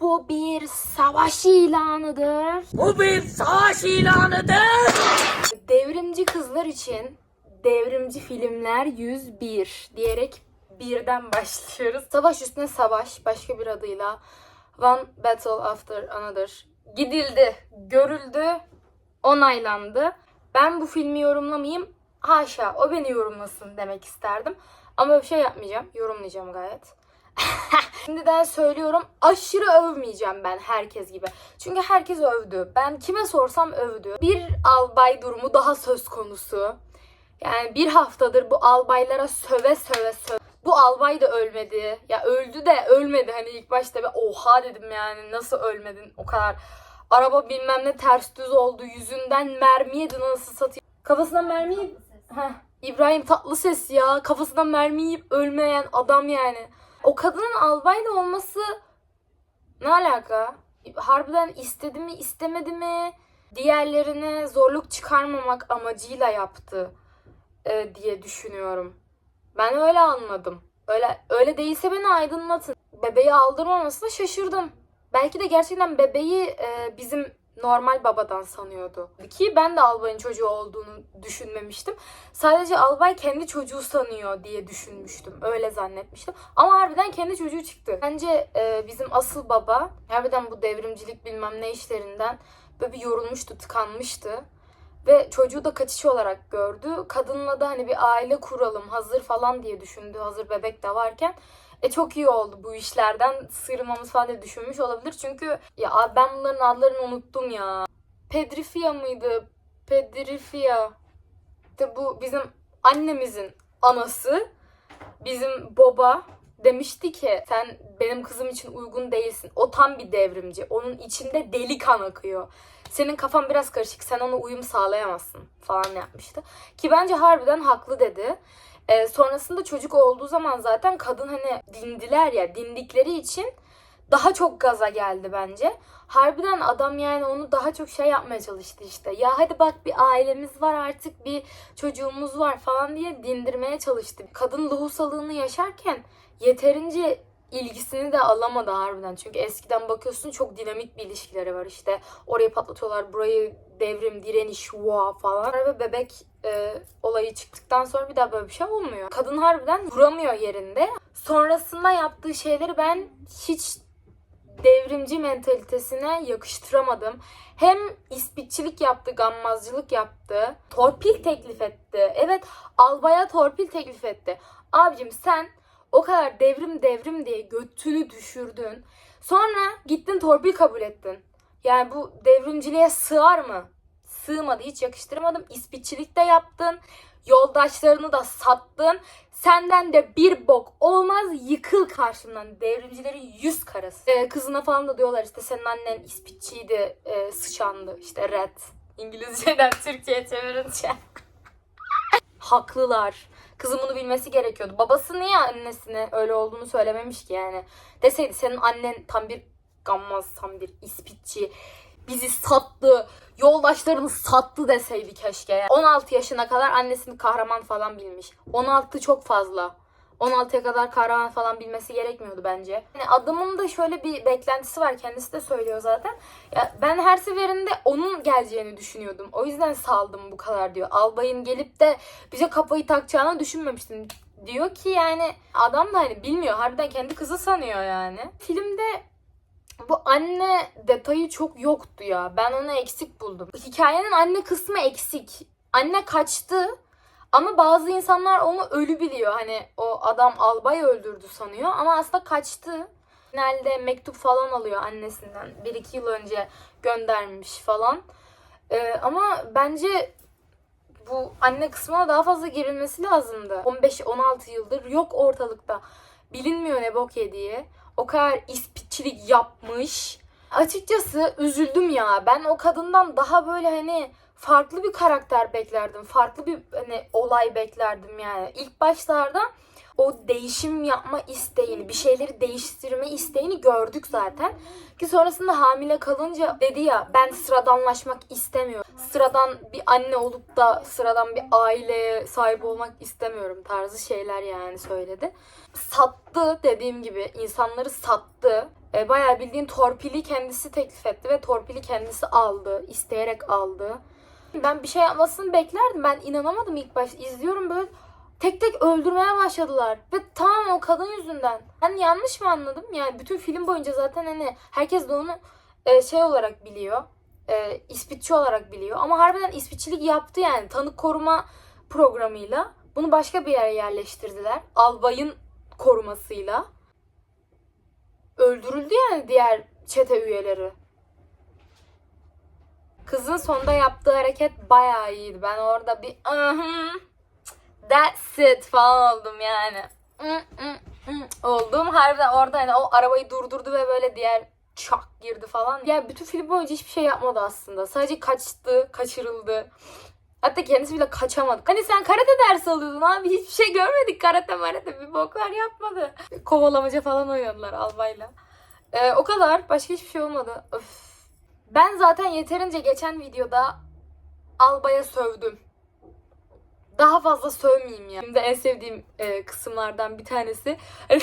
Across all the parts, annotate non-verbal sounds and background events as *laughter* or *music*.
Bu bir savaş ilanıdır. Bu bir savaş ilanıdır. Devrimci kızlar için devrimci filmler 101 diyerek birden başlıyoruz. Savaş üstüne savaş başka bir adıyla One Battle After Another gidildi, görüldü, onaylandı. Ben bu filmi yorumlamayayım. Haşa o beni yorumlasın demek isterdim. Ama bir şey yapmayacağım. Yorumlayacağım gayet. *laughs* Şimdiden söylüyorum aşırı övmeyeceğim ben herkes gibi. Çünkü herkes övdü. Ben kime sorsam övdü. Bir albay durumu daha söz konusu. Yani bir haftadır bu albaylara söve söve söve. Bu albay da ölmedi. Ya öldü de ölmedi. Hani ilk başta bir oha dedim yani nasıl ölmedin o kadar. Araba bilmem ne ters düz oldu. Yüzünden mermi yedi nasıl satayım. Kafasından mermi. Heh, İbrahim Tatlıses ya. Kafasından mermi yiyip ölmeyen adam yani. O kadının albayla olması ne alaka? Harbiden istedi mi istemedi mi? Diğerlerine zorluk çıkarmamak amacıyla yaptı e, diye düşünüyorum. Ben öyle anladım. Öyle öyle değilse beni aydınlatın. Bebeği aldırmamasına şaşırdım. Belki de gerçekten bebeği e, bizim normal babadan sanıyordu. Ki ben de albayın çocuğu olduğunu düşünmemiştim. Sadece albay kendi çocuğu sanıyor diye düşünmüştüm. Öyle zannetmiştim. Ama harbiden kendi çocuğu çıktı. Bence e, bizim asıl baba harbiden bu devrimcilik bilmem ne işlerinden böyle bir yorulmuştu, tıkanmıştı. Ve çocuğu da kaçış olarak gördü. Kadınla da hani bir aile kuralım hazır falan diye düşündü. Hazır bebek de varken. E çok iyi oldu bu işlerden sıyrılmamız falan diye düşünmüş olabilir. Çünkü ya ben bunların adlarını unuttum ya. Pedrifia mıydı? Pedrifia. İşte bu bizim annemizin anası. Bizim baba demişti ki sen benim kızım için uygun değilsin. O tam bir devrimci. Onun içinde deli kan akıyor. Senin kafan biraz karışık. Sen ona uyum sağlayamazsın falan yapmıştı. Ki bence harbiden haklı dedi. Ee, sonrasında çocuk olduğu zaman zaten kadın hani dindiler ya dindikleri için daha çok gaza geldi bence. Harbiden adam yani onu daha çok şey yapmaya çalıştı işte. Ya hadi bak bir ailemiz var artık bir çocuğumuz var falan diye dindirmeye çalıştı. Kadın lohusalığını yaşarken yeterince ilgisini de alamadı harbiden. Çünkü eskiden bakıyorsun çok dinamik bir ilişkileri var işte. Orayı patlatıyorlar, burayı devrim, direniş, va falan. Ve bebek e, olayı çıktıktan sonra bir daha böyle bir şey olmuyor. Kadın harbiden duramıyor yerinde. Sonrasında yaptığı şeyleri ben hiç devrimci mentalitesine yakıştıramadım. Hem ispitçilik yaptı, gammazcılık yaptı. Torpil teklif etti. Evet, albaya torpil teklif etti. Abicim sen o kadar devrim devrim diye götünü düşürdün. Sonra gittin torpil kabul ettin. Yani bu devrimciliğe sığar mı? Sığmadı. Hiç yakıştıramadım. İspitçilik de yaptın. Yoldaşlarını da sattın. Senden de bir bok olmaz. Yıkıl karşımdan. Devrimcilerin yüz karası. Ee, kızına falan da diyorlar işte senin annen ispitçiydi. E, sıçandı. İşte red. İngilizceden Türkçe'ye çevirince. *laughs* Haklılar. Kızım bunu bilmesi gerekiyordu. Babası niye annesine öyle olduğunu söylememiş ki yani. Deseydi senin annen tam bir gammaz, tam bir ispitçi. Bizi sattı, yoldaşlarını sattı deseydi keşke. 16 yaşına kadar annesini kahraman falan bilmiş. 16 çok fazla. 16'ya kadar kahraman falan bilmesi gerekmiyordu bence. Yani adamın da şöyle bir beklentisi var. Kendisi de söylüyor zaten. Ya ben her seferinde onun geleceğini düşünüyordum. O yüzden saldım bu kadar diyor. Albayın gelip de bize kafayı takacağını düşünmemiştim diyor ki yani adam da hani bilmiyor. Harbiden kendi kızı sanıyor yani. Filmde bu anne detayı çok yoktu ya. Ben onu eksik buldum. Hikayenin anne kısmı eksik. Anne kaçtı. Ama bazı insanlar onu ölü biliyor. Hani o adam albay öldürdü sanıyor. Ama aslında kaçtı. Finalde mektup falan alıyor annesinden. 1-2 yıl önce göndermiş falan. Ee, ama bence bu anne kısmına daha fazla girilmesi lazımdı. 15-16 yıldır yok ortalıkta. Bilinmiyor ne bok yediği. O kadar ispitçilik yapmış. Açıkçası üzüldüm ya. Ben o kadından daha böyle hani farklı bir karakter beklerdim. Farklı bir hani olay beklerdim yani. İlk başlarda o değişim yapma isteğini, bir şeyleri değiştirme isteğini gördük zaten. Ki sonrasında hamile kalınca dedi ya ben sıradanlaşmak istemiyorum. sıradan bir anne olup da sıradan bir aileye sahip olmak istemiyorum tarzı şeyler yani söyledi. Sattı dediğim gibi insanları sattı. E, bayağı bildiğin torpili kendisi teklif etti ve torpili kendisi aldı. isteyerek aldı. Ben bir şey yapmasını beklerdim. Ben inanamadım ilk başta. İzliyorum böyle tek tek öldürmeye başladılar. Ve tamamen o kadın yüzünden. Ben yanlış mı anladım? Yani bütün film boyunca zaten hani herkes de onu e, şey olarak biliyor. E, ispitçi olarak biliyor. Ama harbiden ispitçilik yaptı yani. Tanık koruma programıyla. Bunu başka bir yere yerleştirdiler. Albayın korumasıyla. Öldürüldü yani diğer çete üyeleri. Kızın sonda yaptığı hareket bayağı iyiydi. Ben orada bir "Mhm, that's it falan oldum yani. Oldum. Harbiden orada hani o arabayı durdurdu ve böyle diğer çak girdi falan. Ya bütün film boyunca hiçbir şey yapmadı aslında. Sadece kaçtı, kaçırıldı. Hatta kendisi bile kaçamadı. Hani sen karate dersi alıyordun abi. Hiçbir şey görmedik karate marate. Bir boklar yapmadı. Kovalamaca falan oynadılar albayla. Ee, o kadar. Başka hiçbir şey olmadı. Öf. Ben zaten yeterince geçen videoda albaya sövdüm. Daha fazla sövmeyeyim ya. Şimdi en sevdiğim e, kısımlardan bir tanesi. *laughs*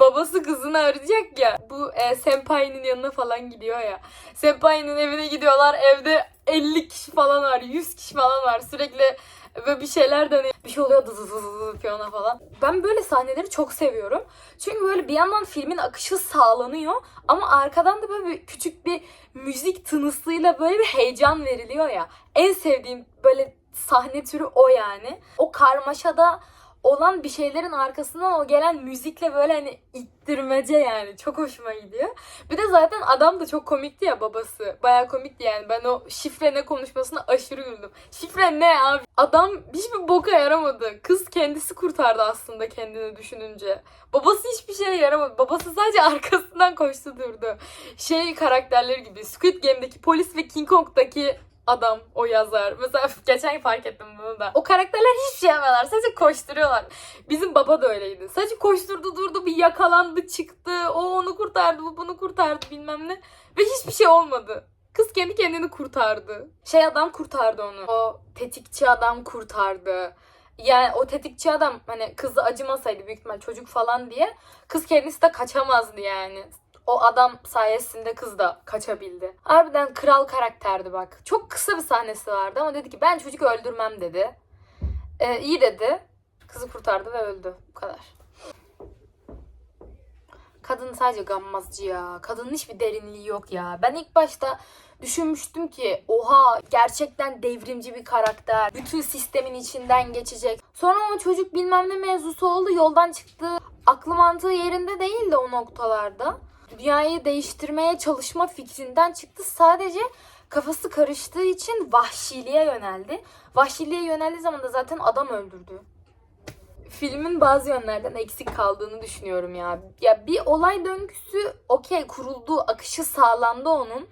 Babası kızını arayacak ya. Bu e, senpai'nin yanına falan gidiyor ya. Senpai'nin evine gidiyorlar. Evde 50 kişi falan var. 100 kişi falan var. Sürekli böyle bir şeyler dönüyor. Bir şey oluyor dı piyano falan. Ben böyle sahneleri çok seviyorum. Çünkü böyle bir yandan filmin akışı sağlanıyor. Ama arkadan da böyle bir küçük bir müzik tınısıyla böyle bir heyecan veriliyor ya. En sevdiğim böyle sahne türü o yani. O karmaşada olan bir şeylerin arkasından o gelen müzikle böyle hani ittirmece yani. Çok hoşuma gidiyor. Bir de zaten adam da çok komikti ya babası. Baya komikti yani. Ben o şifre ne konuşmasına aşırı güldüm. Şifre ne abi? Adam hiçbir boka yaramadı. Kız kendisi kurtardı aslında kendini düşününce. Babası hiçbir şeye yaramadı. Babası sadece *laughs* arkasından koştu durdu. Şey karakterleri gibi. Squid Game'deki polis ve King Kong'daki adam o yazar. Mesela *laughs* geçen fark ettim bunu da. O karakterler hiç şey yapmıyorlar. Sadece koşturuyorlar. Bizim baba da öyleydi. Sadece koşturdu durdu bir yakalandı çıktı. O onu kurtardı bu bunu kurtardı bilmem ne. Ve hiçbir şey olmadı. Kız kendi kendini kurtardı. Şey adam kurtardı onu. O tetikçi adam kurtardı. Yani o tetikçi adam hani kızı acımasaydı büyük ihtimal çocuk falan diye kız kendisi de kaçamazdı yani. O adam sayesinde kız da kaçabildi. Harbiden kral karakterdi bak. Çok kısa bir sahnesi vardı ama dedi ki ben çocuk öldürmem dedi. Ee, iyi dedi. Kızı kurtardı ve öldü. Bu kadar. Kadın sadece gammazcı ya. Kadının hiçbir derinliği yok ya. Ben ilk başta düşünmüştüm ki oha gerçekten devrimci bir karakter. Bütün sistemin içinden geçecek. Sonra o çocuk bilmem ne mevzusu oldu. Yoldan çıktı. Aklı mantığı yerinde değildi o noktalarda. Dünyayı değiştirmeye çalışma fikrinden çıktı. Sadece kafası karıştığı için vahşiliğe yöneldi. Vahşiliğe yöneldiği zaman da zaten adam öldürdü filmin bazı yönlerden eksik kaldığını düşünüyorum ya. Ya bir olay döngüsü okey kuruldu, akışı sağlandı onun.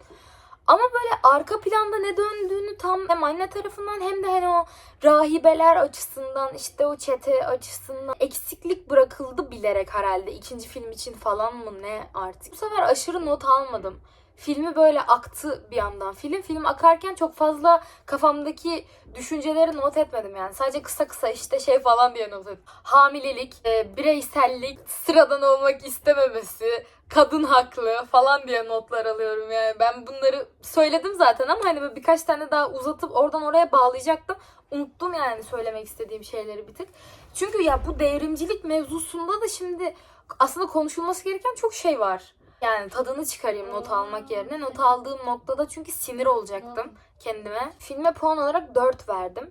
Ama böyle arka planda ne döndüğünü tam hem anne tarafından hem de hani o rahibeler açısından işte o çete açısından eksiklik bırakıldı bilerek herhalde ikinci film için falan mı ne artık. Bu sefer aşırı not almadım. Filmi böyle aktı bir yandan. Film film akarken çok fazla kafamdaki düşünceleri not etmedim yani. Sadece kısa kısa işte şey falan diye not ettim. Hamilelik, e, bireysellik, sıradan olmak istememesi, kadın haklı falan diye notlar alıyorum yani. Ben bunları söyledim zaten ama hani böyle birkaç tane daha uzatıp oradan oraya bağlayacaktım. Unuttum yani söylemek istediğim şeyleri bir tık. Çünkü ya bu devrimcilik mevzusunda da şimdi aslında konuşulması gereken çok şey var. Yani tadını çıkarayım not almak yerine. Not aldığım noktada çünkü sinir olacaktım kendime. Filme puan olarak 4 verdim.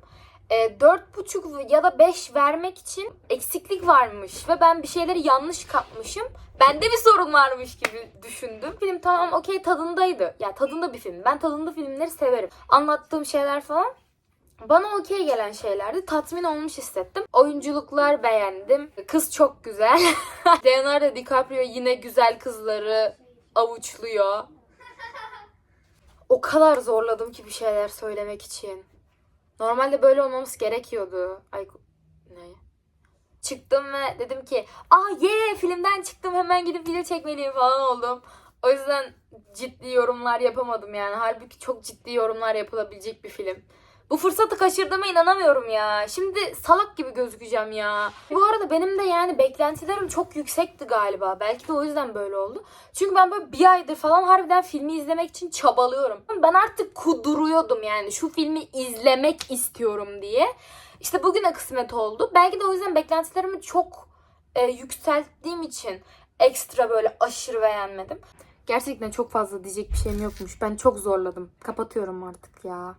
E, 4,5 ya da 5 vermek için eksiklik varmış ve ben bir şeyleri yanlış kapmışım. Bende bir sorun varmış gibi düşündüm. Film tamam okey tadındaydı. Ya tadında bir film. Ben tadında filmleri severim. Anlattığım şeyler falan bana okey gelen şeylerdi. Tatmin olmuş hissettim. Oyunculuklar beğendim. Kız çok güzel. *laughs* Leonardo DiCaprio yine güzel kızları avuçluyor. O kadar zorladım ki bir şeyler söylemek için. Normalde böyle olmamız gerekiyordu. Ay ne? Çıktım ve dedim ki aa ye filmden çıktım hemen gidip video çekmeliyim falan oldum. O yüzden ciddi yorumlar yapamadım yani. Halbuki çok ciddi yorumlar yapılabilecek bir film. Bu fırsatı kaçırdığıma inanamıyorum ya. Şimdi salak gibi gözükeceğim ya. Bu arada benim de yani beklentilerim çok yüksekti galiba. Belki de o yüzden böyle oldu. Çünkü ben böyle bir aydır falan harbiden filmi izlemek için çabalıyorum. Ben artık kuduruyordum yani şu filmi izlemek istiyorum diye. İşte bugüne kısmet oldu. Belki de o yüzden beklentilerimi çok e, yükselttiğim için ekstra böyle aşırı beğenmedim. Gerçekten çok fazla diyecek bir şeyim yokmuş. Ben çok zorladım. Kapatıyorum artık ya.